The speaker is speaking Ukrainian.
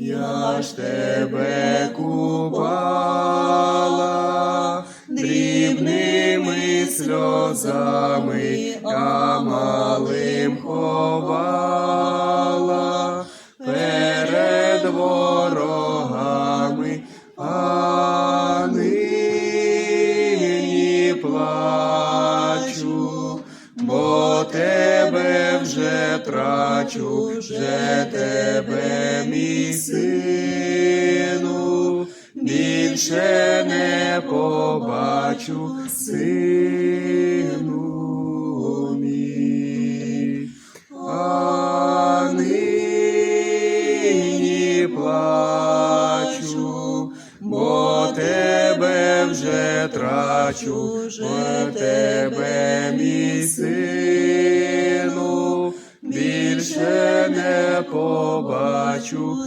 я ж тебе купала, дрібними сльозами, а малим ховала перед ворогами, а нині плачу, бо тебе вже трачу, вже тебе, мій сину, більше не побачу, сину плачу, бо тебе вже трачу, бо тебе, мій сину, більше не побачу.